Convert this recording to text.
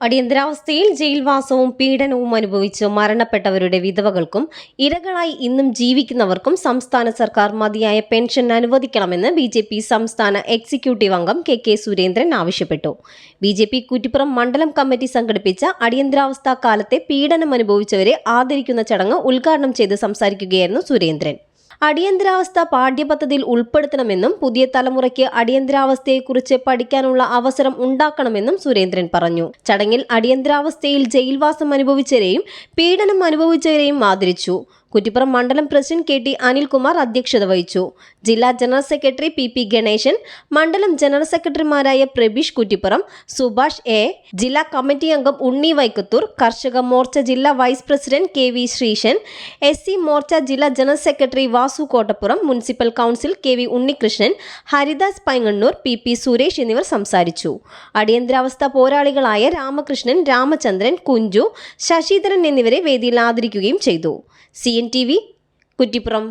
അടിയന്തരാവസ്ഥയിൽ ജയിൽവാസവും പീഡനവും അനുഭവിച്ച് മരണപ്പെട്ടവരുടെ വിധവകൾക്കും ഇരകളായി ഇന്നും ജീവിക്കുന്നവർക്കും സംസ്ഥാന സർക്കാർ മതിയായ പെൻഷൻ അനുവദിക്കണമെന്ന് ബി ജെ പി സംസ്ഥാന എക്സിക്യൂട്ടീവ് അംഗം കെ കെ സുരേന്ദ്രൻ ആവശ്യപ്പെട്ടു. ബി ജെ പി കുറ്റിപ്പുറം മണ്ഡലം കമ്മിറ്റി സംഘടിപ്പിച്ച അടിയന്തരാവസ്ഥ കാലത്തെ പീഡനം അനുഭവിച്ചവരെ ആദരിക്കുന്ന ചടങ്ങ് ഉദ്ഘാടനം ചെയ്ത് സംസാരിക്കുകയായിരുന്നു സുരേന്ദ്രൻ. അടിയന്തരാവസ്ഥ പാഠ്യപദ്ധതിയിൽ ഉൾപ്പെടുത്തണമെന്നും പുതിയ തലമുറയ്ക്ക് അടിയന്തരാവസ്ഥയെക്കുറിച്ച് പഠിക്കാനുള്ള അവസരം ഉണ്ടാക്കണമെന്നും സുരേന്ദ്രൻ പറഞ്ഞു. ചടങ്ങിൽ അടിയന്തരാവസ്ഥയിൽ ജയിൽവാസം അനുഭവിച്ചവരെയും പീഡനം അനുഭവിച്ചവരെയും ആദരിച്ചു. കുറ്റിപ്പുറം മണ്ഡലം പ്രസിഡന്റ് കെ ടി അനിൽകുമാർ അധ്യക്ഷത വഹിച്ചു. ജില്ലാ general secretary P P Ganeshan മണ്ഡലം ജനറൽ സെക്രട്ടറിമാരായ പ്രബീഷ് കുറ്റിപ്പുറം സുഭാഷ് എ ജില്ലാ കമ്മിറ്റി അംഗം ഉണ്ണി വൈക്കത്തൂർ കർഷക മോർച്ച ജില്ലാ vice president K V Sreesan S C Morcha ജില്ലാ general secretary Vasu Kottappuram municipal council K V Unnikrishnan Haridas Painganur P P Suresh എന്നിവർ സംസാരിച്ചു. അടിയന്തരാവസ്ഥ പോരാളികളായ രാമകൃഷ്ണൻ രാമചന്ദ്രൻ കുഞ്ചു ശശിധരൻ എന്നിവരെ വേദിയിൽ ആദരിക്കുകയും ചെയ്തു. C N T V Kuttippuram